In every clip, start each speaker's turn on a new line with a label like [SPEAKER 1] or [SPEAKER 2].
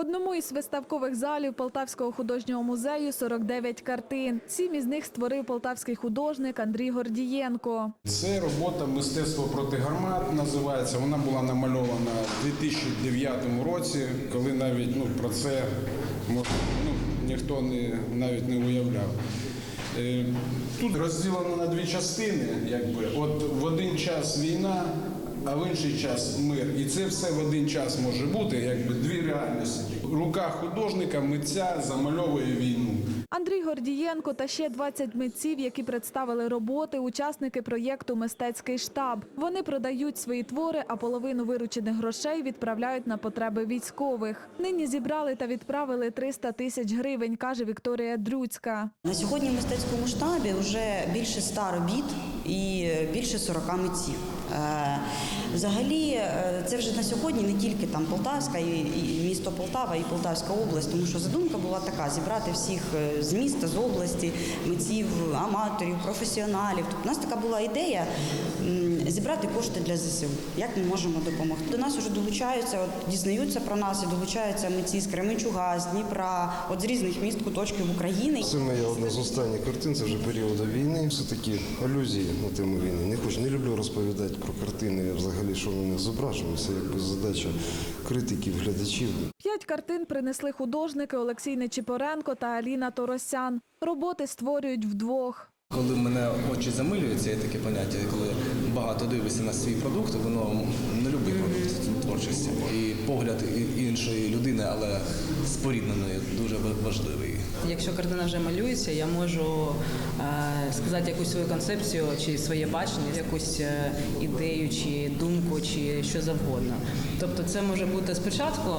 [SPEAKER 1] одному із виставкових залів Полтавського художнього музею 49 картин. Сім із них створив полтавський художник Андрій Гордієнко.
[SPEAKER 2] Це робота мистецтво проти гармат називається. Вона була намальована в 2009 році, коли навіть ну, про це ну, ніхто не, навіть не уявляв. Е, Тут розділено на дві частини, якби от в один час війна, а в інший час мир. І це все в один час може бути, якби дві реальності. Рука художника, митця замальовує війну.
[SPEAKER 1] Андрій Гордієнко та ще 20 митців, які представили роботи, учасники проєкту Мистецький штаб. Вони продають свої твори, а половину виручених грошей відправляють на потреби військових. Нині зібрали та відправили 300 тисяч гривень, каже Вікторія Дрюцька.
[SPEAKER 3] На сьогодні в мистецькому штабі вже більше ста робіт і більше 40 митців. Е, Взагалі, е, це вже на сьогодні не тільки там Полтавська і, місто Полтава, і Полтавська область, тому що задумка була така: зібрати всіх е, з міста, з області, митців, аматорів, професіоналів. Тобто у нас така була ідея зібрати кошти для ЗСУ. Як ми можемо допомогти? До нас вже долучаються, от дізнаються про нас і долучаються митці з Кременчуга, з Дніпра, от з різних міст, куточків України.
[SPEAKER 4] Це моя одна з останніх картин, це вже періоду війни. Все таки алюзії на тему війни. Не хочу, не люблю розповідати про картини, взагалі, що них зображено. Це якби задача критиків, глядачів.
[SPEAKER 1] П'ять картин принесли художники Олексій Нечіпоренко та Аліна Торосян. Роботи створюють вдвох.
[SPEAKER 5] Коли мене очі замилюються, є таке поняття, коли багато дивишся на свій продукт, воно не любить продукт творчості. І погляд іншої людини, але спорідненої, дуже важливий.
[SPEAKER 6] Якщо картина вже малюється, я можу е, сказати якусь свою концепцію чи своє бачення, якусь е, ідею, чи думку, чи що завгодно. Тобто, це може бути спочатку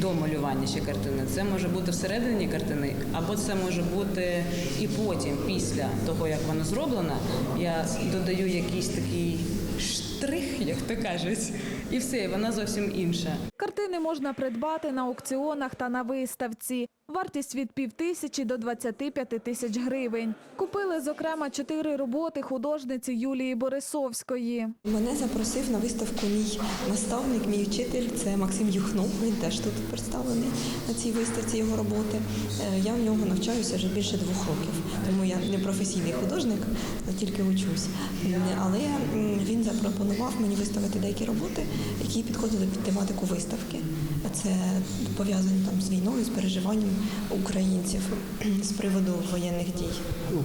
[SPEAKER 6] до малювання ще картини, це може бути всередині картини, або це може бути і потім, після того як вона зроблена, я додаю якийсь такий штрих, як то кажуть, і все, вона зовсім інша.
[SPEAKER 1] Картини можна придбати на аукціонах та на виставці. Вартість від півтисячі до 25 тисяч гривень. Купили, зокрема, чотири роботи художниці Юлії Борисовської.
[SPEAKER 7] Мене запросив на виставку мій наставник, мій вчитель. Це Максим Юхнов. Він теж тут представлений на цій виставці його роботи. Е, Я в нього навчаюся вже більше двох років, тому я не професійний художник, а тільки учусь. Але він запропонував мені виставити деякі роботи, які підходили під тематику виставки. Це пов'язано там з війною, з переживанням українців з приводу воєнних дій.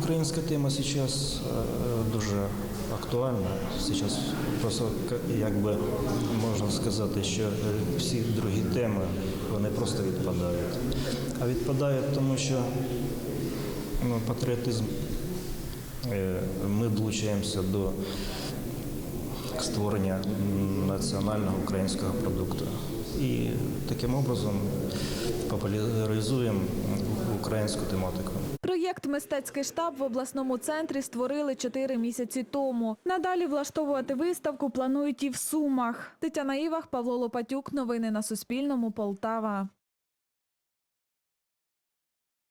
[SPEAKER 8] Украинская тема сейчас э, дуже актуальна. Сейчас просто к- якби можна сказати, що е, всі другі теми вони просто відпадають. А відпадають тому, що ну, патріотизм е, ми долучаємося до створення національного українського продукту. І таким образом популяризуємо українську тематику.
[SPEAKER 1] Проєкт Мистецький штаб в обласному центрі створили чотири місяці тому. Надалі влаштовувати виставку планують і в Сумах. Тетяна Івах, Павло Лопатюк. Новини на Суспільному. Полтава.